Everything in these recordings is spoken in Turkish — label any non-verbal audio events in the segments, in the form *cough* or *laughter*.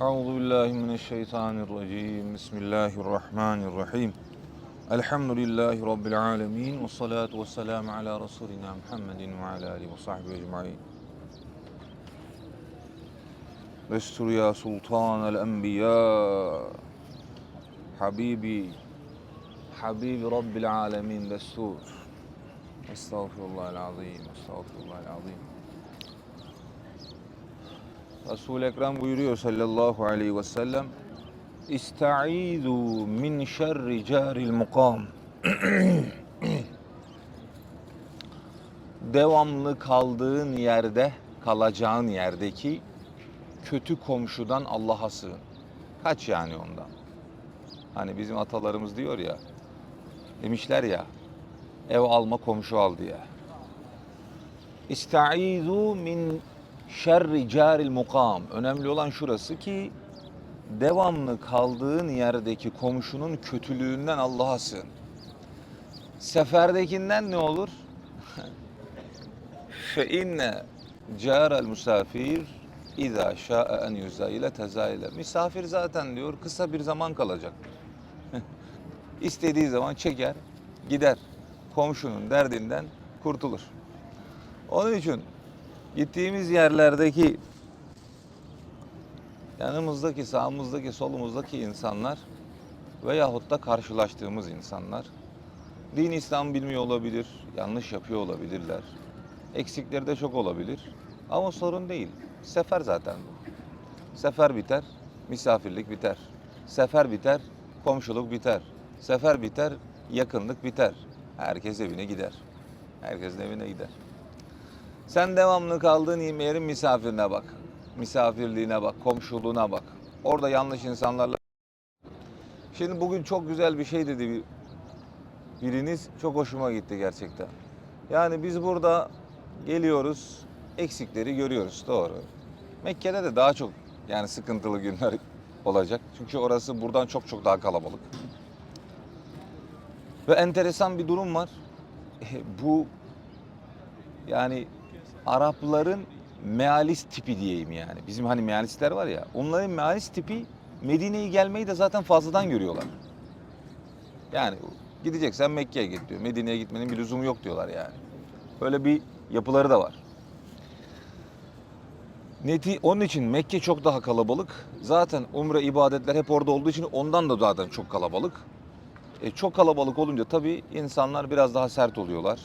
أعوذ بالله من الشيطان الرجيم. بسم الله الرحمن الرحيم. الحمد لله رب العالمين والصلاة والسلام على رسولنا محمد وعلى آله وصحبه أجمعين. استر يا سلطان الأنبياء. حبيبي حبيب رب العالمين دستور. أستغفر الله العظيم أستغفر الله العظيم. Resul-i Ekrem buyuruyor sallallahu aleyhi ve sellem İstaizu min şerri caril mukam *clears throat* Devamlı kaldığın yerde, kalacağın yerdeki kötü komşudan Allah'a sığın. Kaç yani ondan? Hani bizim atalarımız diyor ya, demişler ya, ev alma komşu al diye. İstaizu min şerri caril mukam. Önemli olan şurası ki devamlı kaldığın yerdeki komşunun kötülüğünden Allah'a sığın. Seferdekinden ne olur? *laughs* Fe inne carel musafir İza şa'e en yüzaile tezaile. Misafir zaten diyor kısa bir zaman kalacak. *laughs* İstediği zaman çeker, gider. Komşunun derdinden kurtulur. Onun için gittiğimiz yerlerdeki yanımızdaki, sağımızdaki, solumuzdaki insanlar veyahut da karşılaştığımız insanlar din İslam bilmiyor olabilir, yanlış yapıyor olabilirler. Eksikleri de çok olabilir. Ama sorun değil. Sefer zaten bu. Sefer biter, misafirlik biter. Sefer biter, komşuluk biter. Sefer biter, yakınlık biter. Herkes evine gider. Herkesin evine gider. Sen devamlı kaldığın yerin misafirine bak. Misafirliğine bak, komşuluğuna bak. Orada yanlış insanlarla... Şimdi bugün çok güzel bir şey dedi bir, biriniz. Çok hoşuma gitti gerçekten. Yani biz burada geliyoruz, eksikleri görüyoruz. Doğru. Mekke'de de daha çok yani sıkıntılı günler *laughs* olacak. Çünkü orası buradan çok çok daha kalabalık. Ve enteresan bir durum var. *laughs* Bu yani Arapların mealist tipi diyeyim yani. Bizim hani mealistler var ya. Onların mealist tipi Medine'yi gelmeyi de zaten fazladan görüyorlar. Yani gideceksen Mekke'ye git diyor. Medine'ye gitmenin bir lüzumu yok diyorlar yani. Böyle bir yapıları da var. Neti, onun için Mekke çok daha kalabalık. Zaten umre ibadetler hep orada olduğu için ondan da zaten çok kalabalık. E, çok kalabalık olunca tabii insanlar biraz daha sert oluyorlar.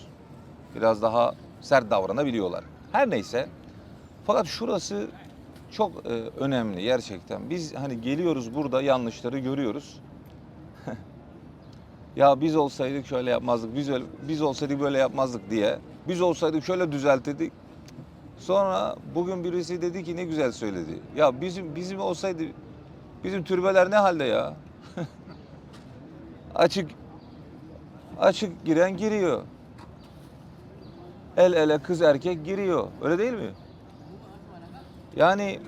Biraz daha sert davranabiliyorlar. Her neyse. Fakat şurası çok e, önemli gerçekten. Biz hani geliyoruz burada yanlışları görüyoruz. *laughs* ya biz olsaydık şöyle yapmazdık, biz öyle, biz olsaydık böyle yapmazdık diye. Biz olsaydık şöyle düzeltirdik. Sonra bugün birisi dedi ki ne güzel söyledi. Ya bizim bizim olsaydı bizim türbeler ne halde ya? *laughs* açık açık giren giriyor. El ele kız erkek giriyor. Öyle değil mi? Yani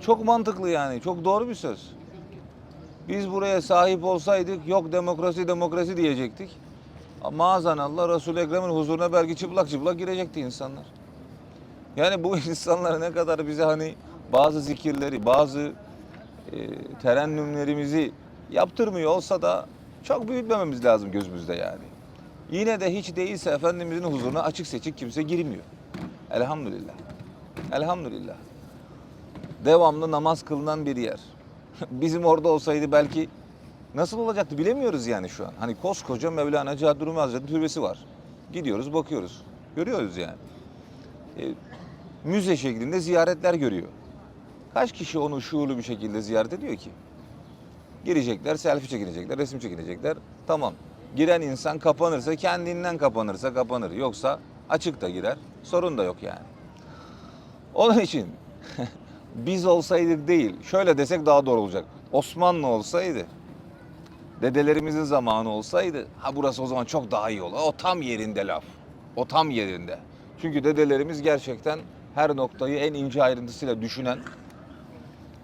çok mantıklı yani. Çok doğru bir söz. Biz buraya sahip olsaydık yok demokrasi demokrasi diyecektik. Maazanallah Resul-i Ekrem'in huzuruna belki çıplak çıplak girecekti insanlar. Yani bu *laughs* insanlar ne kadar bize hani bazı zikirleri, bazı e, terennümlerimizi yaptırmıyor olsa da çok büyütmememiz lazım gözümüzde yani. Yine de hiç değilse Efendimizin huzuruna açık seçik kimse girmiyor. Elhamdülillah. Elhamdülillah. Devamlı namaz kılınan bir yer. *laughs* Bizim orada olsaydı belki nasıl olacaktı bilemiyoruz yani şu an. Hani koskoca Mevlana Cihat Rumi türbesi var. Gidiyoruz bakıyoruz. Görüyoruz yani. E, müze şeklinde ziyaretler görüyor. Kaç kişi onu şuurlu bir şekilde ziyaret ediyor ki? Girecekler, selfie çekinecekler, resim çekinecekler. Tamam. Giren insan kapanırsa, kendinden kapanırsa kapanır. Yoksa açık da girer. Sorun da yok yani. Onun için *laughs* biz olsaydık değil, şöyle desek daha doğru olacak. Osmanlı olsaydı, dedelerimizin zamanı olsaydı, ha burası o zaman çok daha iyi olur. O tam yerinde laf. O tam yerinde. Çünkü dedelerimiz gerçekten her noktayı en ince ayrıntısıyla düşünen,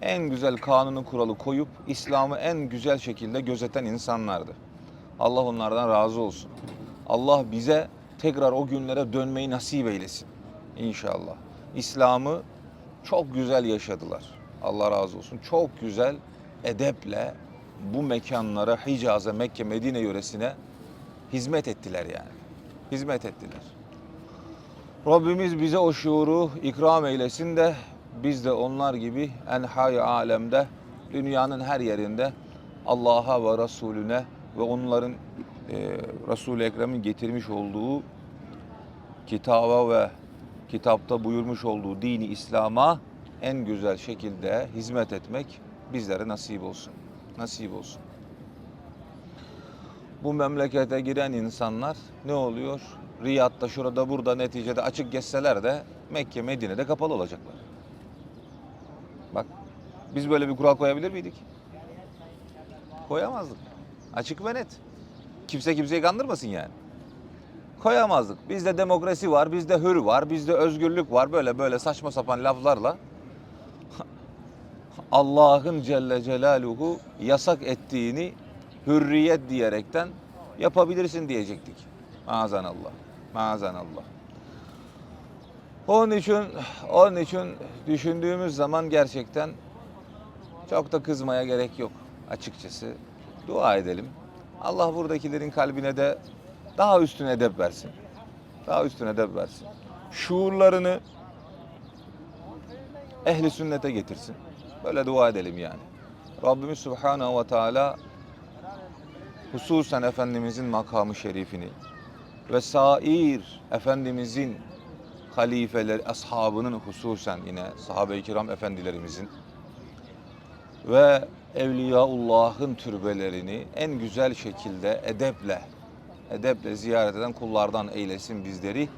en güzel kanunu kuralı koyup İslam'ı en güzel şekilde gözeten insanlardı. Allah onlardan razı olsun. Allah bize tekrar o günlere dönmeyi nasip eylesin. İnşallah. İslam'ı çok güzel yaşadılar. Allah razı olsun. Çok güzel edeple bu mekanlara, Hicaz'a, Mekke, Medine yöresine hizmet ettiler yani. Hizmet ettiler. Rabbimiz bize o şuuru ikram eylesin de biz de onlar gibi enhay alemde dünyanın her yerinde Allah'a ve Resulüne ve onların e, Resul-i Ekrem'in getirmiş olduğu kitaba ve kitapta buyurmuş olduğu dini İslam'a en güzel şekilde hizmet etmek bizlere nasip olsun. Nasip olsun. Bu memlekete giren insanlar ne oluyor? Riyad'da, şurada, burada neticede açık geçseler de Mekke, Medine'de kapalı olacaklar. Bak, biz böyle bir kural koyabilir miydik? Koyamazdık. Açık ve net. Kimse kimseyi kandırmasın yani. Koyamazdık. Bizde demokrasi var, bizde hür var, bizde özgürlük var. Böyle böyle saçma sapan laflarla *laughs* Allah'ın Celle Celaluhu yasak ettiğini hürriyet diyerekten yapabilirsin diyecektik. Maazanallah. Maazanallah. Onun için onun için düşündüğümüz zaman gerçekten çok da kızmaya gerek yok açıkçası. Dua edelim. Allah buradakilerin kalbine de daha üstün edep versin. Daha üstün edep versin. Şuurlarını ehli sünnete getirsin. Böyle dua edelim yani. Rabbimiz Subhanahu ve Teala hususen Efendimizin makamı şerifini ve sair Efendimizin halifeleri, ashabının hususen yine sahabe-i kiram efendilerimizin ve Evliyaullah'ın türbelerini en güzel şekilde edeple, edeple ziyaret eden kullardan eylesin bizleri.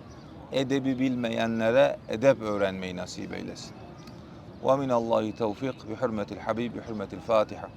Edebi bilmeyenlere edep öğrenmeyi nasip eylesin. ومن الله توفيق بحرمة الحبيب بحرمة الفاتحة